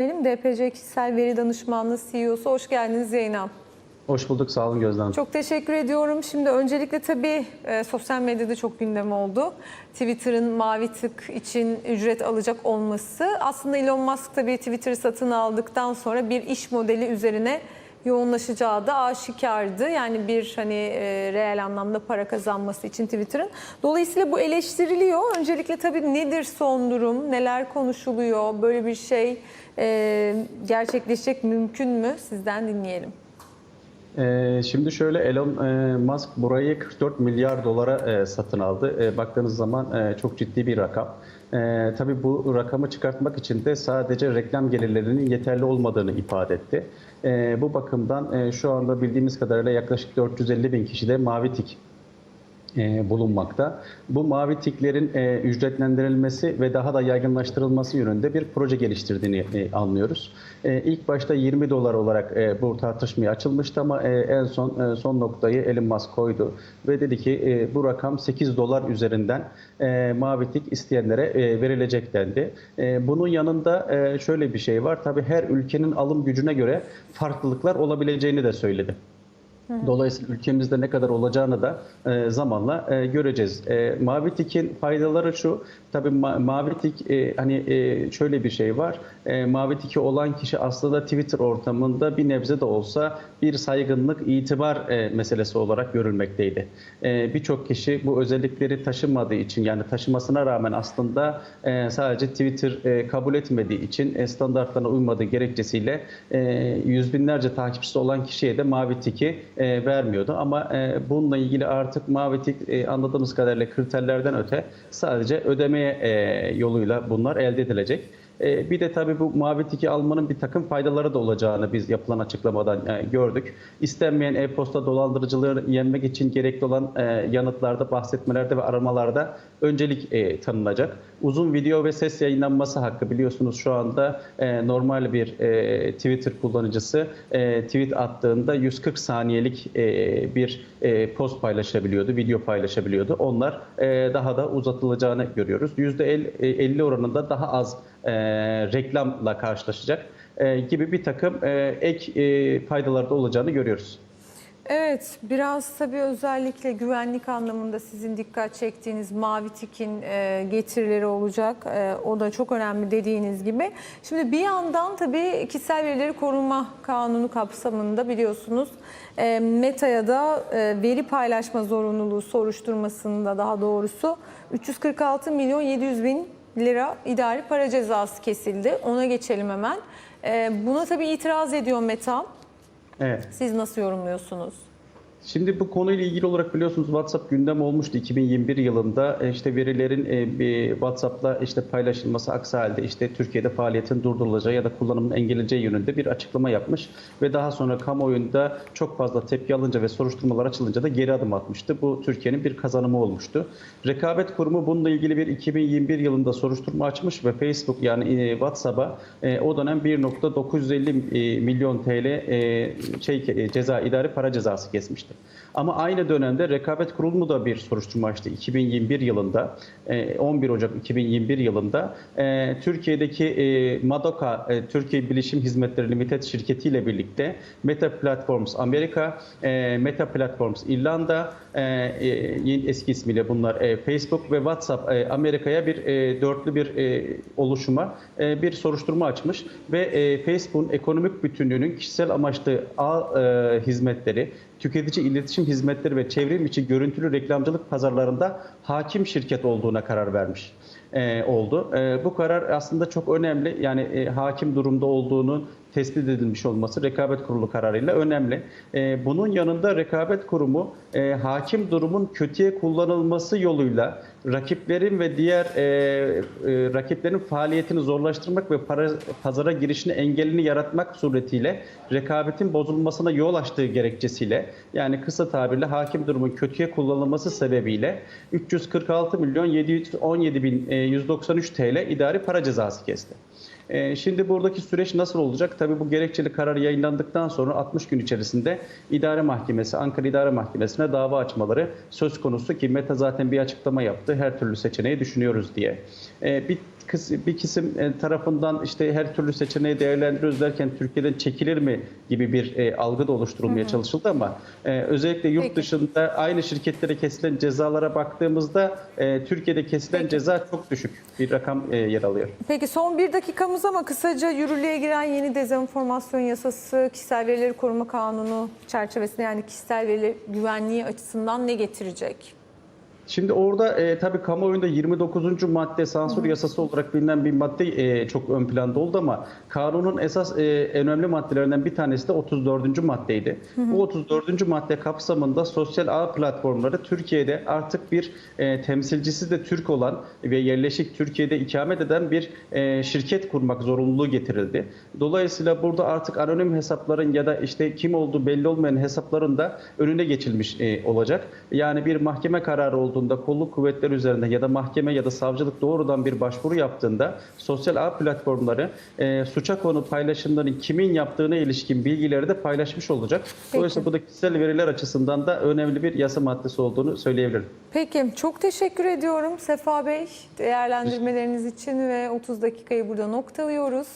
Benim DPC Kişisel Veri Danışmanlığı CEO'su. Hoş geldiniz Zeynep. Hoş bulduk, sağ olun Gözde Hanım. Çok teşekkür ediyorum. Şimdi öncelikle tabii e, sosyal medyada çok gündem oldu. Twitter'ın mavi tık için ücret alacak olması. Aslında Elon Musk tabii Twitter'ı satın aldıktan sonra bir iş modeli üzerine yoğunlaşacağı da aşikardı. Yani bir hani e, reel anlamda para kazanması için Twitter'ın. Dolayısıyla bu eleştiriliyor. Öncelikle tabii nedir son durum? Neler konuşuluyor? Böyle bir şey e, gerçekleşecek mümkün mü? Sizden dinleyelim. Ee, şimdi şöyle Elon e, Musk burayı 44 milyar dolara e, satın aldı. E, baktığınız zaman e, çok ciddi bir rakam. E, tabii bu rakamı çıkartmak için de sadece reklam gelirlerinin yeterli olmadığını ifade etti. E, bu bakımdan e, şu anda bildiğimiz kadarıyla yaklaşık 450 bin kişi de mavi tik bulunmakta. Bu mavi tiklerin e, ücretlendirilmesi ve daha da yaygınlaştırılması yönünde bir proje geliştirdiğini e, anlıyoruz. E, ilk başta 20 dolar olarak e, bu tartışmaya açılmıştı ama e, en son e, son noktayı Elon Musk koydu ve dedi ki e, bu rakam 8 dolar üzerinden e, mavi tik isteyenlere e, verilecek dendi. E, bunun yanında e, şöyle bir şey var. Tabii her ülkenin alım gücüne göre farklılıklar olabileceğini de söyledi. Dolayısıyla ülkemizde ne kadar olacağını da e, zamanla e, göreceğiz. E, Mavi Tik'in faydaları şu, tabii ma- Mavi Tik e, hani e, şöyle bir şey var. E, Mavi Tik'i olan kişi aslında Twitter ortamında bir nebze de olsa bir saygınlık, itibar e, meselesi olarak görülmekteydi. E, Birçok kişi bu özellikleri taşımadığı için yani taşımasına rağmen aslında e, sadece Twitter e, kabul etmediği için e, standartlarına uymadığı gerekçesiyle e, yüz binlerce takipçisi olan kişiye de Mavi Tik'i e, vermiyordu. Ama e, bununla ilgili artık Mavi e, anladığımız kadarıyla kriterlerden öte sadece ödemeye e, yoluyla bunlar elde edilecek. E, Bir de tabii bu mavi tiki almanın bir takım faydaları da olacağını biz yapılan açıklamadan e, gördük. İstenmeyen e-posta dolandırıcılığı yenmek için gerekli olan e, yanıtlarda, bahsetmelerde ve aramalarda öncelik e, tanınacak. Uzun video ve ses yayınlanması hakkı biliyorsunuz şu anda e, normal bir e, Twitter kullanıcısı e, tweet attığında 140 saniyelik e, bir e, post paylaşabiliyordu, video paylaşabiliyordu. Onlar e, daha da uzatılacağını görüyoruz. %50 oranında daha az e, reklamla karşılaşacak e, gibi bir takım e, ek e, faydaları da olacağını görüyoruz. Evet, biraz tabii özellikle güvenlik anlamında sizin dikkat çektiğiniz Mavi Tik'in e, getirileri olacak. E, o da çok önemli dediğiniz gibi. Şimdi bir yandan tabii kişisel verileri koruma kanunu kapsamında biliyorsunuz e, Meta'ya da veri paylaşma zorunluluğu soruşturmasında daha doğrusu 346 milyon 700 bin lira idari para cezası kesildi. Ona geçelim hemen. E, buna tabii itiraz ediyor Meta. Evet. Siz nasıl yorumluyorsunuz? Şimdi bu konuyla ilgili olarak biliyorsunuz WhatsApp gündem olmuştu 2021 yılında E, işte verilerin e, bir WhatsApp'la işte paylaşılması aksi halde işte Türkiye'de faaliyetin durdurulacağı ya da kullanımın engelleyeceği yönünde bir açıklama yapmış ve daha sonra kamuoyunda çok fazla tepki alınca ve soruşturmalar açılınca da geri adım atmıştı. Bu Türkiye'nin bir kazanımı olmuştu. Rekabet Kurumu bununla ilgili bir 2021 yılında soruşturma açmış ve Facebook yani e, WhatsApp'a o dönem 1.950 e, milyon TL şey ceza idari para cezası kesmişti. Ama aynı dönemde Rekabet Kurulu da bir soruşturma açtı. 2021 yılında, e, 11 Ocak 2021 yılında e, Türkiye'deki e, Madoka e, Türkiye Bilişim Hizmetleri Limited şirketiyle birlikte Meta Platforms Amerika, e, Meta Platforms İrlanda, e, e, eski ismiyle bunlar e, Facebook ve WhatsApp e, Amerika'ya bir e, dörtlü bir e, oluşuma e, bir soruşturma açmış ve e, Facebook'un ekonomik bütünlüğünün kişisel amaçlı ağ e, hizmetleri, tüketici iletişim hizmetleri ve çevrim içi görüntülü reklamcılık pazarlarında hakim şirket olduğuna karar vermiş e, oldu. E, bu karar aslında çok önemli. Yani e, hakim durumda olduğunu tespit edilmiş olması rekabet kurulu kararıyla önemli. E, bunun yanında rekabet kurumu e, hakim durumun kötüye kullanılması yoluyla rakiplerin ve diğer e, e, rakiplerin faaliyetini zorlaştırmak ve para, pazara girişini engelini yaratmak suretiyle rekabetin bozulmasına yol açtığı gerekçesiyle yani kısa tabirle hakim durumun kötüye kullanılması sebebiyle 346 milyon 717 bin e, 193 TL idari para cezası kesti. E, Şimdi buradaki süreç nasıl olacak? Tabii bu gerekçeli karar yayınlandıktan sonra 60 gün içerisinde idare mahkemesi, Ankara İdare Mahkemesi'ne dava açmaları söz konusu ki Meta zaten bir açıklama yaptı. Her türlü seçeneği düşünüyoruz diye. E, Bir bir kesim e, tarafından işte her türlü seçeneği değerlendiriyoruz derken Türkiye'den çekilir mi gibi bir e, algı da oluşturulmaya çalışıldı ama e, özellikle yurt Peki. dışında aynı şirketlere kesilen cezalara baktığımızda e, Türkiye'de kesilen Peki. ceza çok düşük bir rakam e, yer alıyor. Peki son bir dakikamız ama kısaca yürürlüğe giren yeni dezenformasyon yasası, kişisel verileri koruma kanunu çerçevesinde yani kişisel veri güvenliği açısından ne getirecek? Şimdi orada e, tabii kamuoyunda 29. madde sansür yasası olarak bilinen bir madde e, çok ön planda oldu ama kanunun esas e, en önemli maddelerinden bir tanesi de 34. maddeydi. Bu 34. madde kapsamında sosyal ağ platformları Türkiye'de artık bir e, temsilcisi de Türk olan ve yerleşik Türkiye'de ikamet eden bir e, şirket kurmak zorunluluğu getirildi. Dolayısıyla burada artık anonim hesapların ya da işte kim olduğu belli olmayan hesapların da önüne geçilmiş e, olacak. Yani bir mahkeme kararı olduğunda kolluk kuvvetleri üzerinde ya da mahkeme ya da savcılık doğrudan bir başvuru yaptığında sosyal ağ platformları e, suça konu paylaşımların kimin yaptığına ilişkin bilgileri de paylaşmış olacak. Dolayısıyla bu da kişisel veriler açısından da önemli bir yasa maddesi olduğunu söyleyebilirim. Peki çok teşekkür ediyorum Sefa Bey değerlendirmeleriniz için ve 30 dakikayı burada noktalıyoruz.